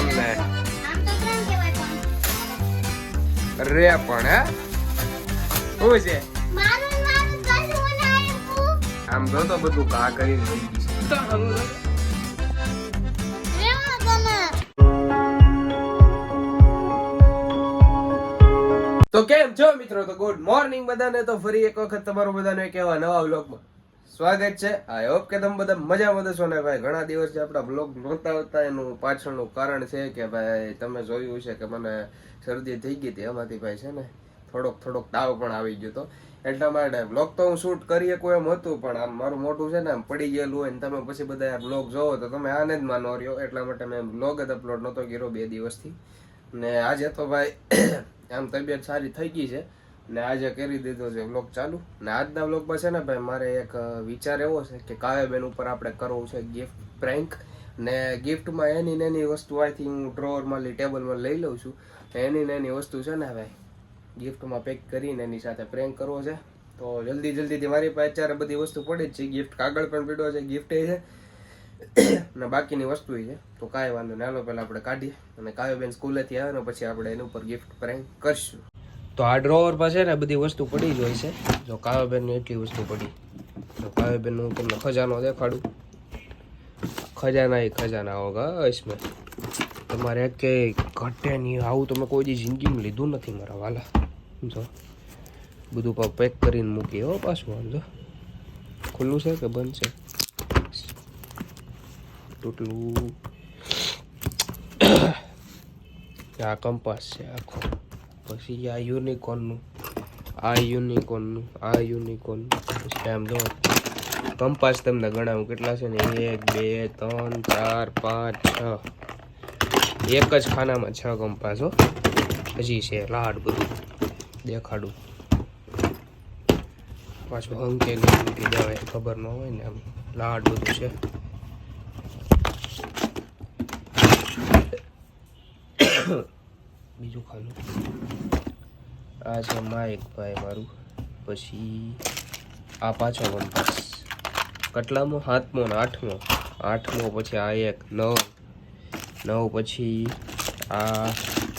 એમને. રે પણ હે? શું છે? આમ જો તો બધું કા કરીને લઈ ગયું તો કેમ છો મિત્રો? તો ગુડ મોર્નિંગ બધાને. તો ફરી એક વખત તમારું બધાને એક એવા નવા વ્લોગમાં સ્વાગત છે. આઈ હોપ કે તમે બધા મજામાં હશો ને ભાઈ. ઘણા દિવસથી આપણા વ્લોગ નહોતા હોતા એનું પાછળનું કારણ છે કે ભાઈ, તમે જોયું છે કે મને શરદી થઈ ગઈ હતી એમાંથી ભાઈ છે ને, થોડોક થોડોક તાવ પણ આવી ગયો હતો. એટલા માટે વ્લોગ તો હું શૂટ કરી શકું એમ હતું, પણ આમ મારું મોટું છે ને આમ પડી ગયેલું હોય ને તમે પછી બધા વ્લોગ જોવો તો તમે આને જ માનો રહ્યો. એટલા માટે મેં બ્લોગ જ અપલોડ નહોતો કર્યો બે દિવસથી. ને આજે તો ભાઈ, આમ તબિયત સારી થઈ ગઈ છે. ને આજે કરી દીધો છે વ્લોગ ચાલુ. ને આજના વ્લોગમાં છે ને ભાઈ, મારે એક વિચાર એવો છે કે કાવ્યબેન ઉપર આપણે કરવું છે ગિફ્ટ પ્રેન્ક ને ગિફ્ટમાં એની ને એની વસ્તુ થિંક હું ડ્રોવરમાં ટેબલમાં લઈ લઉં છું. એની ને એની વસ્તુ છે ને ભાઈ ગિફ્ટમાં પેક કરીને એની સાથે પ્રેન્ક કરવો છે. તો જલ્દી, જલ્દીથી મારી પાસે અત્યારે બધી વસ્તુ પડી જ છે. ગિફ્ટ કાગળ પણ પીડ્યો છે ગિફ્ટ છે. ને બાકીની વસ્તુ છે. તો કાંઈ વાંધો નહીં. હાલો, પહેલાં આપણે કાઢીએ. અને કાવ્યબેન સ્કૂલેથી આવે ને પછી આપણે એની ઉપર ગિફ્ટ પ્રેન્ક કરશું. તો આ ડ્રોવર પાસે ને બધી વસ્તુ પડી જ હોય છે. જો કાવ્યબેનની એટલી વસ્તુ પડી. જો કાવ્યબેનનું હું તમને ખજાનો દેખાડું. ખજાના એ ખજાના હોગા ઇસમે તમારે કે ઘટે નહીં. આવું તમે કોઈ દી જિંદગીમાં લીધું નથી મારા વાલા. જો બધું પણ પેક કરીને મૂકીએ હો પાછું આમ ખુલ્લું છે કે બંધ છે? તૂટલું. આ કંપાસ છે આખો. પછી આ યુનિકોર્નનું આ યુનિકોર્નનું આ યુનિકોર્ન પછી આમ જો, કંપાસ તમને ગણાવું કેટલા છે ને? એક, બે, ત્રણ, ચાર, પાંચ, છ. એક જ ખાનામાં છ કંપાસ હો. હજી છે, લાડ બધું. દેખાડું. પાછું અંકે મૂકી દેવાય ખબર ન હોય ને આમ. લાડ બધું છે. બીજું ખાલું આ છે માઇક ભાઈ મારું. પછી આ પાછો કંપાસ કટલામો? સાતમો ને આઠમો. આઠમો પછી આ એક, નવ. નવ પછી આ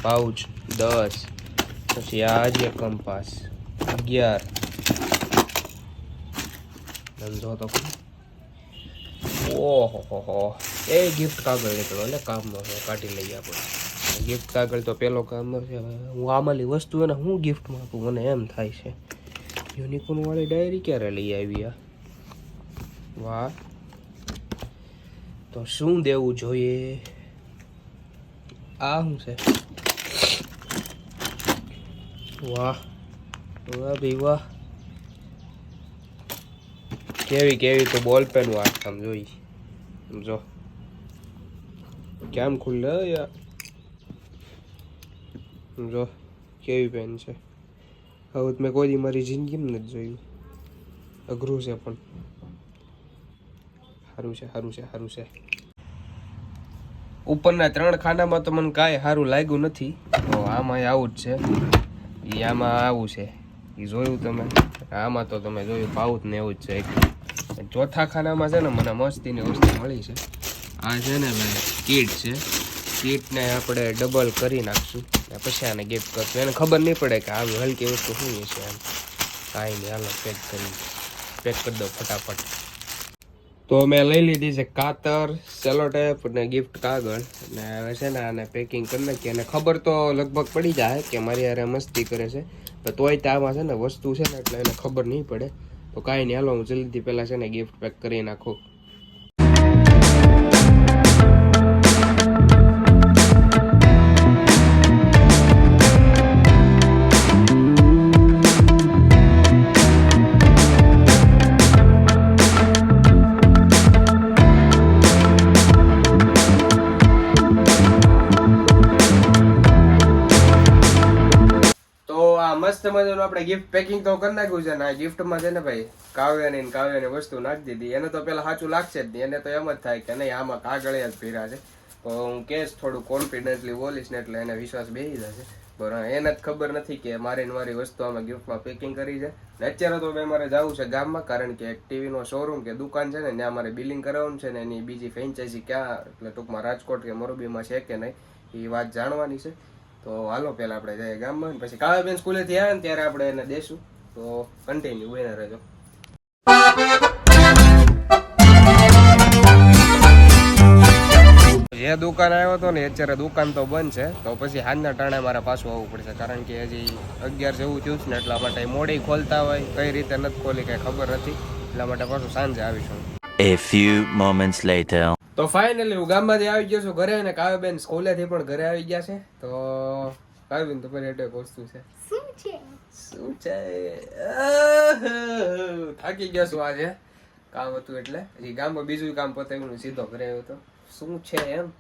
પાઉચ દસ. પછી આ જ એક કંપાસ. અગિયાર. સમજો તો. ઓહો હો એ ગિફ્ટ કાગળ નીકળો એટલે કામમાં કાઢી લઈએ આપણે. ગિફ્ટ કાગળ તો પેલો કામ છે. હું આમાંની વસ્તુ એને હું ગિફ્ટમાં આપું? મને એમ થાય છે. યુનિકોર્નવાળી ડાયરી ક્યારે લઈ આવી આ? વાહ. તો શું દેવું જોઈએ? આ શું છે? વાહ. વાહ ભાઈ વાહ. કેવી કેવી તો બોલ પેન વાત સમજો સમજો કેમ ખુલ્લે યાર? સમજો કેવી પેન છે. હવે મેં કોઈ મારી જિંદગીમાં નથી જોયું અઘરું છે પણ. સારું છે સારું છે સારું છે. ઉપરના ત્રણ ખાનામાં તો મને કાંઈ સારું લાગ્યું નથી. તો આમાં આવું જ છે. એ આમાં આવું છે. એ જોયું તમે? આમાં તો તમે જોયું પાઉત ને એવું જ છે ચોથા ખાનામાં છે ને મને મસ્તીની વસ્તુ મળી છે. આ છે ને ભાઈ, કીટ છે. કીટને આપણે ડબલ કરી નાખશું. ને પછી આને ગિફ્ટ કરશું. એને ખબર નહીં પડે કે આવી હલકી વસ્તુ શું છે એમ. કાંઈ નહીં, હાલો પેક કરી પેક કરી દો ફટાફટ. તો મેં લઈ લીધી છે કાતર સેલોટેપ અને ગિફ્ટ કાગળ. અને હવે છે ને આને પેકિંગ કરી નાખીએ. અને ખબર તો લગભગ પડી જાય કે મારી યારે મસ્તી કરે છે. પણ તોય તે આમાં છે ને વસ્તુ છે ને એટલે એને ખબર નહીં પડે. તો કાંઈ નહીં, હાલો, હું જલ્દીથી પહેલાં છે ને ગિફ્ટ પેક કરી નાખું. મસ્ત આપણે ગિફ્ટ પેકિંગ તો કરી નાખ્યું છે ને આ ગિફ્ટમાં છે ને ભાઈ, કાવ્યની ને કાવ્યની વસ્તુ નાખી દીધી. એને તો પેલા સાચું લાગશે જ નહીં. એને તો એમ જ થાય કે નહીં, આમાં કાગળિયા જ ભીરા છે. તો હું કેસ થોડું કોન્ફિડન્ટલી બોલીશ ને એટલે એને વિશ્વાસ બેસી જશે. બરાબર એને જ ખબર નથી કે મારે મારી વસ્તુ આમાં ગિફ્ટમાં પેકિંગ કરી છે. ને અત્યારે તો મેં મારે જવું છે ગામમાં, કારણ કે એક ટીવીનો શોરૂમ કે દુકાન છે ને, ત્યાં મારે બિલિંગ કરાવવાનું છે ને, એની બીજી ફ્રેન્ચાઇઝી ક્યાં, એટલે ટૂંકમાં રાજકોટ કે મોરબીમાં છે કે નહીં, એ વાત જાણવાની છે. તો હાલો પેલા આપણે જઈએ ગામમાં ને પછી કાળાબેન સ્કૂલેથી આવે ને ત્યારે આપણે એને દેશું. તો કન્ટિન્યુ એને રહેજો. જે દુકાન આવ્યો હતો ને અત્યારે દુકાન તો બંધ છે. તો પછી હાજના ટાણે મારે પાછું આવવું પડશે કારણ કે હજી અગિયાર જેવું થયું છે ને એટલા માટે મોડી ખોલતા હોય કઈ રીતે નથી ખોલી કઈ ખબર નથી. એટલા માટે પાછું સાંજે આવીશું. A few moments later. તો ફાઇનલી હું ગામમાંથી આવી ગયો છું ઘરે અને કાવ્યબેન સ્કૂલેથી પણ ઘરે આવી ગયા છે. તો કાવ્યબેન તમારી એટલે વસ્તુ છે. શું છે? શું છે? થાકી ગયો છું આજે. કામ હતું એટલે. હજી ગામમાં બીજું કામ પતાવ્યું સીધો ઘરે આવ્યો તો. શું છે એમ?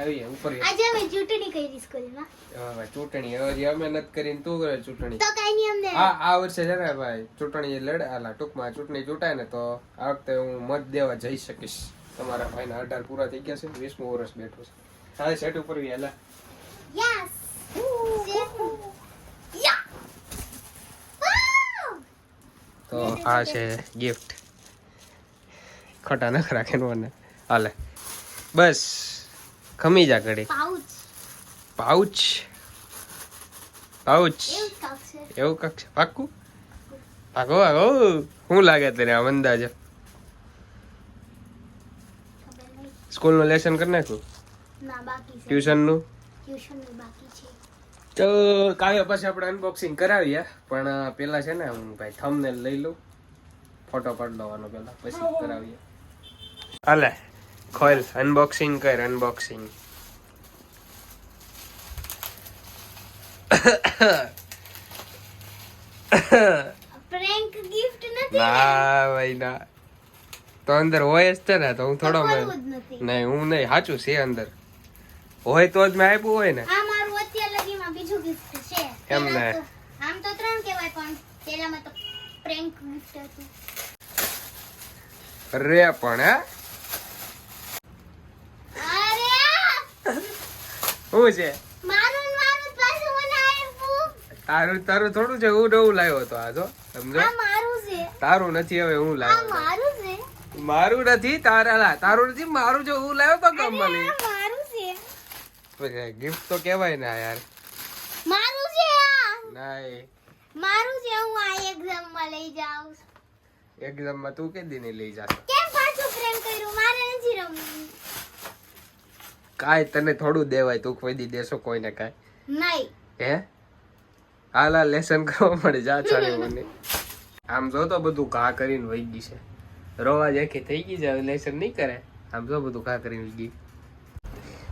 આવી ઉપર આજે અમે ચૂંટણી કરી સ્કૂલમાં. હવે ચૂંટણી. હવે અમે નથી કરીને તું કરે ચૂંટણી? તો કઈ નહીં અમને. આ આ વર્ષે છે ને ભાઈ ચૂંટણી લડે આલા ટૂંકમાં ચૂંટણી ચૂંટાય ને તો આ વખતે હું મત દેવા જઈ શકીશ. તમારા ભાઈના અઢાર પૂરા થઈ ગયા છે વીસમું વર્ષ બેઠો છે. હા સેટ ઉપર બી હેલા. તો આ છે ગિફ્ટ ખોટા નખ રાખે મને. હાલે. બસ ખમી જા ઘડી પાઉચ પાઉચ પાઉચ એવું કક્ષ કાંક છે. પાક્કું? પાકો પાકો શું લાગે તને આમ અંદાજે ખબર નહીં સ્કૂલનું લેસન કરી નાખ્યું? ના બાકી ટ્યુશનનું? ટ્યુશન બાકી છે. તો કાવ્ય પછી આપણે અનબોક્સિંગ કરાવીએ. પણ પેલા છે ને હું ભાઈ થંબનેલ લઈ લઉં. ફોટો પાડી લેવાનો પેલા. પછી કરાવીએ. હાલે ખોલ અનબોક્સિંગ કર અનબોક્સિંગ પ્રેન્ક ગિફ્ટ નથી ના ભાઈ ના. તો અંદર હોય જ છે ને તો હું થોડો નહીં હું નહીં સાચું છે અંદર. હોય તો જ મેં આપ્યું હોય ને. આ મારું અત્યાર લગીમાં બીજું ગિફ્ટ છે. એમ ને? આમ તો ત્રણ કહેવાય પણ પેલામાં તો પ્રેન્ક ગિફ્ટ હતું. રે પણ હે? શું છે? તારું તારું થોડું છે હું નવું લાવ્યો હતો આ જો સમજો. તારું નથી હવે હું લાવ્યો. મારું નથી તારા લા તારું નથી મારું જો હું લાવ્યો તો કામ છે. ગિફ્ટ તો કહેવાય ને યાર. મારું છે આ. નાય મારું છે હું આ એક્ઝામમાં લઈ જાઉં એક્ઝામમાં તું કે દિને લઈ જાતો કેમ પાછું પ્રેમ કર્યું? મારે નથી રમવું. કાંઈ તને થોડું દેવાય તું કોઈ દી દેશો કોઈને કાંઈ. નહીં. હે? હાલા લેસન કરવા મળે જા ચાલે મને. આમ જો તો બધું ઘા કરીને વહી ગઈ છે. રોવા જેખી થઈ ગઈ છે હવે લેસન નહીં કરે. આમ જો બધું ઘા કરી ગઈ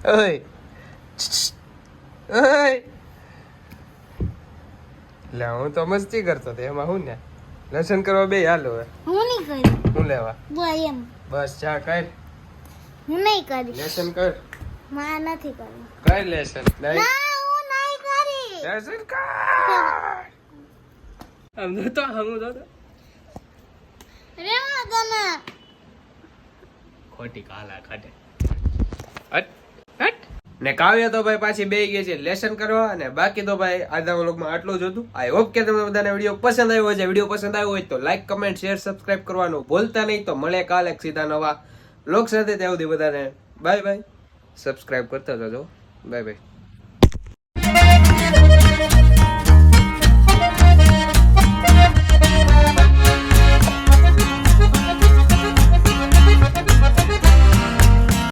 ઓય. ઓય. લે હું તો મસ્તી કરતો હતો એમાં હું ને? લેસન કરવા બે હાલ હવે. હું નહીં કરી. હું લેવા? એમ. બસ ચા કર હું નહીં કરી. લેસન કર. મારે નથી કરવું. કર લેસન? નહીં ના હું નહીં કરી. લેસન કર. આમ તો હું તો. રેવા દો ને ખોટી કાલા કાઢે હટ હટ. ને કાવ્ય તો ભાઈ પાછી બે ગઈ છે. લેસન કરવા અને બાકી તો ભાઈ આજના વ્લોગમાં આટલું જ હતું. આઈ હોપ કે તમને બધાને વીડિયો પસંદ આવ્યો છે વીડિયો પસંદ આવ્યો હોય તો લાઈક કમેન્ટ શેર સબસ્ક્રાઇબ કરવાનું ભૂલતા નહીં. તો મળે કાલે સીધા નવા લોક સાથે. ત્યાં સુધી બધાને બાય બાય સબસ્ક્રાઇબ કરતા જજો. Bye bye